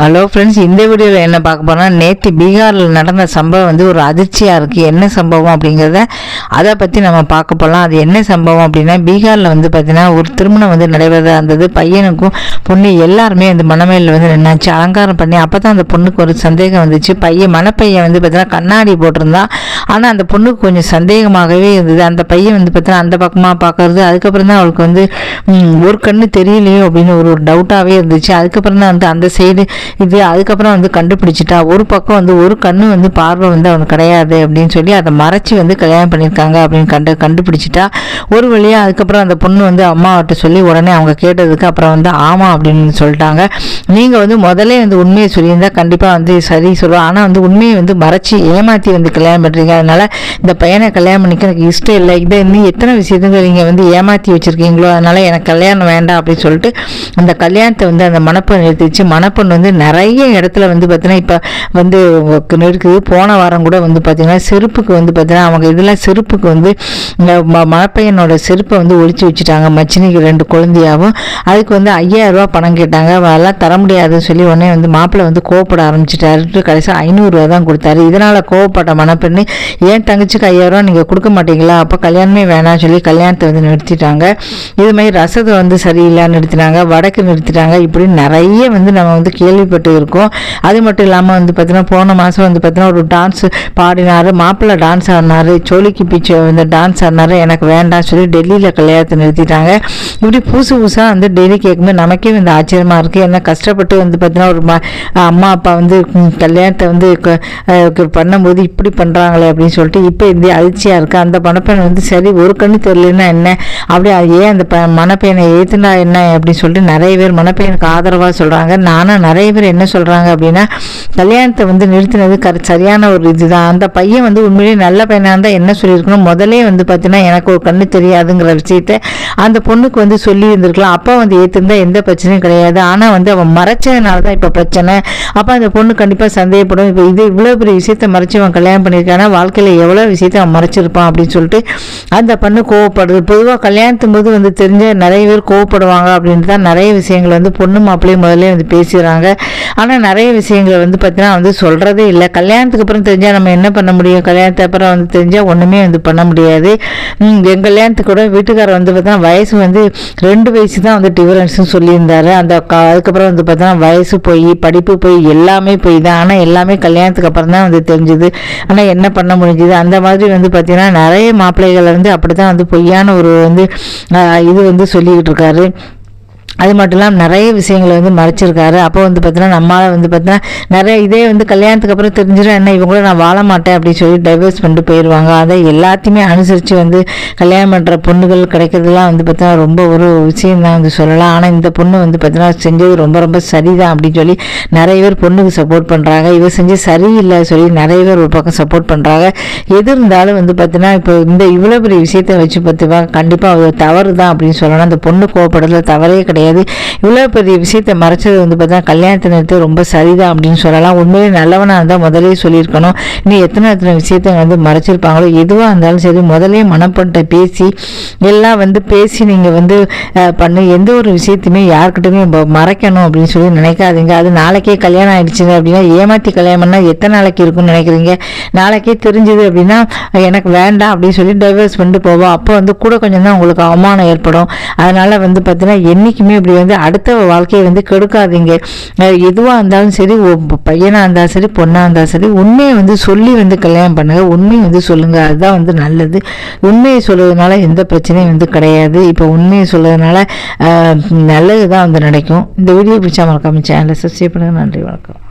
Hello friends இந்த வீடியோவில் என்ன பார்க்க போனால் நேற்று பீகாரில் நடந்த சம்பவம் வந்து ஒரு அதிர்ச்சியாக இருக்குது என்ன சம்பவம் அப்படிங்கிறத அதை பற்றி நம்ம பார்க்க போகலாம் அது என்ன சம்பவம் அப்படின்னா பீகாரில் வந்து பார்த்திங்கன்னா ஒரு திருமணம் வந்து நடைபெறதாக இருந்தது. பையனுக்கும் பொண்ணு எல்லாருமே அந்த மணமேலில் வந்து நின்னாச்சு. அலங்காரம் பண்ணி அப்போ தான் அந்த பொண்ணுக்கு ஒரு சந்தேகம் வந்துச்சு. பையன் மணப்பையன் வந்து பார்த்திங்கன்னா கண்ணாடி போட்டிருந்தான். ஆனால் அந்த பொண்ணுக்கு கொஞ்சம் சந்தேகமாகவே இருந்தது. அந்த பையன் வந்து பார்த்தினா அந்த பக்கமாக பார்க்கறது அதுக்கப்புறம் தான் அவளுக்கு வந்து ஒரு கண்ணு தெரியலையோ அப்படின்னு ஒரு ஒரு டவுட்டாகவே இருந்துச்சு. அதுக்கப்புறம் தான் வந்து அந்த சைடு இது அதுக்கப்புறம் வந்து கண்டுபிடிச்சிட்டா. ஒரு பக்கம் வந்து ஒரு கண்ணு வந்து பார்வை வந்து அவனுக்கு கிடையாது அப்படின்னு சொல்லி அதை மறைச்சி வந்து கல்யாணம் பண்ணியிருக்காங்க அப்படின்னு கண்டு கண்டுபிடிச்சிட்டா. ஒரு வழியாக அதுக்கப்புறம் அந்த பொண்ணு வந்து அம்மாவட்ட சொல்லி உடனே அவங்க கேட்டதுக்கு அப்புறம் வந்து ஆமாம் அப்படின்னு சொல்லிட்டாங்க. நீங்கள் வந்து முதல்ல வந்து உண்மையை சொல்லியிருந்தால் கண்டிப்பாக வந்து சரி சொல்லுவோம் ஆனால் வந்து உண்மையை வந்து மறைச்சி ஏமாற்றி வந்து கல்யாணம் பண்ணுறீங்க அதனால் இந்த பையனை கல்யாணம் பண்ணிக்க எனக்கு இஷ்டம் இல்லை. இதை இன்னும் எத்தனை விஷயத்துக்கு நீங்கள் வந்து ஏமாற்றி வச்சுருக்கீங்களோ அதனால் எனக்கு கல்யாணம் வேண்டாம் அப்படின்னு சொல்லிட்டு அந்த கல்யாணத்தை வந்து அந்த மணப்பெண் எடுத்துச்சு மணப்பெண் வந்து நிறைய இடத்துல வந்து பார்த்தீங்கன்னா இப்போ வந்து இருக்குது போன வாரம் கூட வந்து பார்த்தீங்கன்னா செருப்புக்கு வந்து பார்த்தீங்கன்னா அவங்க இதில் செருப்புக்கு வந்து ம- மணப்பையனோட செருப்பை வந்து ஒழிச்சு வச்சுட்டாங்க. மச்சினிக்கு ரெண்டு குழந்தையாகவும் அதுக்கு வந்து ஐயாயிரரூபா பணம் கேட்டாங்க. அதெல்லாம் தர முடியாதுன்னு சொல்லி உடனே வந்து மாப்பிள்ளை வந்து கோவப்பட ஆரம்பிச்சிட்டாரு. கடைசியாக ஐநூறுரூவா தான் கொடுத்தாரு. இதனால் கோவப்பட்ட மணப்பெண்ணு ஏன் தங்கச்சிக்கு ஐயாயிரம் நீங்கள் கொடுக்க மாட்டீங்களா? அப்போ கல்யாணமே வேணாம்னு சொல்லி கல்யாணத்தை வந்து நிறுத்திட்டாங்க. இது மாதிரி ரசத்தை வந்து சரியில்லை நிறுத்தினாங்க. வடக்கு நிறுத்திட்டாங்க. இப்படி நிறைய வந்து நம்ம வந்து கேள்விப்பட்டு இருக்கோம். அது மட்டும் இல்லாமல் வந்து பார்த்தீங்கன்னா போன மாதம் வந்து பார்த்தீங்கன்னா ஒரு டான்ஸ் பாடினார். மாப்பிள்ளை டான்ஸ் ஆடினாரு. சோழிக்கு பிச்சை வந்து டான்ஸ் ஆடினாரு. எனக்கு வேண்டாம்னு சொல்லி டெல்லியில் கல்யாணத்தை நிறுத்திட்டாங்க. இப்படி புதுசு புதுசாக வந்து டெய்லி கேட்கும்போது நமக்கே வந்து ஆச்சரியமாக இருக்குது என்ன கஷ்டப்பட்டு வந்து பார்த்தீங்கன்னா ஒரு ம- அம்மா அப்பா வந்து கல்யாணத்தை வந்து க- பண்ணும்போது இப்படி பண்ணுறாங்களே அப்படின்னு சொல்லிட்டு இப்போ இந்த அதிர்ச்சியாக இருக்குது அந்த மணப்பெண் வந்து சரி ஒரு கண்ணு தெரியலன்னா என்ன? அப்படி ஏன் அந்த ப மணப்பையனை ஏற்றுனா என்ன? அப்படின்னு சொல்லிட்டு நிறைய பேர் மணப்பையனுக்கு ஆதரவாக சொல்கிறாங்க நானும் நிறைய பேர் என்ன சொல்கிறாங்க அப்படின்னா கல்யாணத்தை வந்து நிறுத்தினது கர சரியான ஒரு இதுதான். அந்த பையன் வந்து உண்மையிலேயே நல்ல பையனாக இருந்தால் என்ன சொல்லியிருக்கணும்? முதலே வந்து பார்த்தீங்கன்னா எனக்கு ஒரு கண்ணு தெரியாதுங்கிற விஷயத்த அந்த பொண்ணுக்கு வந்து சொல்லி இருந்திருக்கலாம் அப்பா வந்து ஏற்றிருந்தா எந்த பிரச்சனையும் கிடையாது. ஆனால் வந்து அவன் மறைச்சதுனால தான் இப்போ பிரச்சனை. அப்போ அந்த பொண்ணு கண்டிப்பாக சந்தேகப்படும். இப்போ இது இவ்வளோ பெரிய விஷயத்த மறைச்சி அவன் கல்யாணம் பண்ணியிருக்கானா? வாழ்க்கையில் எவ்வளோ விஷயத்தை அவன் மறைச்சிருப்பான் அப்படின்னு சொல்லிட்டு அந்த பொண்ணு கோவப்படுது. பொதுவாக கல்யாணத்தும் போது வந்து தெரிஞ்ச நிறைய பேர் கோவப்படுவாங்க அப்படின்ட்டு தான் நிறைய விஷயங்கள் வந்து பொண்ணு மாப்பிள்ளையும் முதல்ல வந்து பேசிடுறாங்க ஆனால் நிறைய விஷயங்களை வந்து பார்த்தீங்கன்னா வந்து சொல்கிறதே இல்லை. கல்யாணத்துக்கு அப்புறம் தெரிஞ்சால் நம்ம என்ன பண்ண முடியும்? கல்யாணத்துக்கு அப்புறம் வந்து தெரிஞ்சால் ஒன்றுமே வந்து பண்ண முடியாது. எங்கள் கல்யாணத்துக்கு கூட வீட்டுக்காரர் வந்து பார்த்தீங்கன்னா வயசு வந்து ரெண்டு வயசு தான் வந்து டிஃபரன்ஸ்னு சொல்லியிருந்தார். அந்த அதுக்கப்புறம் வந்து பார்த்தீங்கன்னா வயசு போய் படிப்பு போய் எல்லாமே போய் தான் ஆனால் எல்லாமே கல்யாணத்துக்கு அப்புறம் தான் வந்து தெரிஞ்சுது. ஆனால் என்ன பண்ண முடிஞ்சுது. அந்த மாதிரி வந்து பார்த்திங்கன்னா நிறைய மாப்பிள்ளைகள் வந்து அப்படி தான் வந்து பொய்யான ஒரு வந்து இது வந்து சொல்லிக்கிட்டு இருக்காரு. அது மட்டும் இல்லாமல் நிறைய விஷயங்களை வந்து மறைச்சிருக்காரு. அப்போ வந்து பார்த்தீங்கன்னா நம்மளால் வந்து பார்த்தீங்கன்னா நிறைய இதே வந்து கல்யாணத்துக்கு அப்புறம் தெரிஞ்சிடும் என்ன இவங்க கூட நான் வாழ மாட்டேன் அப்படின்னு சொல்லி டைவர்ஸ் பண்ணிட்டு போயிடுவாங்க அதை எல்லாத்தையுமே அனுசரித்து வந்து கல்யாணம் பண்ணுற பொண்ணுகள் கிடைக்கிறதுலாம் வந்து பார்த்தீங்கன்னா ரொம்ப ஒரு விஷயம் தான் வந்து சொல்லலாம். ஆனால் இந்த பொண்ணு வந்து பார்த்தீங்கன்னா செஞ்சது ரொம்ப ரொம்ப சரிதான் அப்படின்னு சொல்லி நிறைய பேர் பொண்ணுக்கு சப்போர்ட் பண்ணுறாங்க இவர் செஞ்சு சரியில்லை சொல்லி நிறைய பேர் ஒரு பக்கம் சப்போர்ட் பண்ணுறாங்க எது இருந்தாலும் வந்து பார்த்தீங்கன்னா இப்போ இந்த இவ்வளோ பெரிய விஷயத்தை வச்சு பார்த்துப்பா கண்டிப்பாக அது தவறு தான் அப்படின்னு சொல்லலாம் அந்த பொண்ணு கோவப்படுறதுல தவறே கிடையாது. கிடையாது. இவ்வளோ பெரிய விஷயத்தை மறைச்சது வந்து பார்த்தா கல்யாணத்தை நிறுத்தி ரொம்ப சரிதான் அப்படின்னு சொல்லலாம். உண்மையிலே நல்லவனாக இருந்தால் முதலே சொல்லியிருக்கணும். இன்னும் எத்தனை எத்தனை விஷயத்தை வந்து மறைச்சிருப்பாங்களோ எதுவாக இருந்தாலும் சரி முதலே மனப்பட்ட பேசி எல்லாம் வந்து பேசி நீங்கள் வந்து பண்ணு. எந்த ஒரு விஷயத்தையுமே யாருக்கிட்டையுமே மறைக்கணும் அப்படின்னு சொல்லி நினைக்காதீங்க. அது நாளைக்கே கல்யாணம் ஆயிடுச்சுங்க அப்படின்னா ஏமாற்றி கல்யாணம் பண்ணால் எத்தனை நாளைக்கு இருக்கும்னு நினைக்கிறீங்க? நாளைக்கே தெரிஞ்சுது அப்படின்னா எனக்கு வேண்டாம் அப்படின்னு சொல்லி டைவர்ஸ் பண்ணிட்டு போவோம் அப்போ வந்து கூட கொஞ்சம் தான் உங்களுக்கு அவமானம் ஏற்படும். அதனால் வந்து பார்த்தீங்கன்னா என்றைக்குமே இப்படி வந்து அடுத்த வாழ்க்கையை வந்து கெடுக்காதீங்க. எதுவாக இருந்தாலும் சரி பையனாக இருந்தாலும் சரி பொண்ணாக இருந்தாலும் சரி உண்மையை வந்து சொல்லி வந்து கல்யாணம் பண்ணுங்க. உண்மையை வந்து சொல்லுங்கள் அதுதான் வந்து நல்லது. உண்மையை சொல்றதுனால எந்த பிரச்சனையும் வந்து கிடையாது. இப்போ உண்மையை சொல்றதுனால நல்லது தான் வந்து நடக்கும். இந்த வீடியோ பிடிச்சா மறக்காம சேனலை சப்ஸ்கிரைப் பண்ணுங்க. நன்றி வணக்கம்.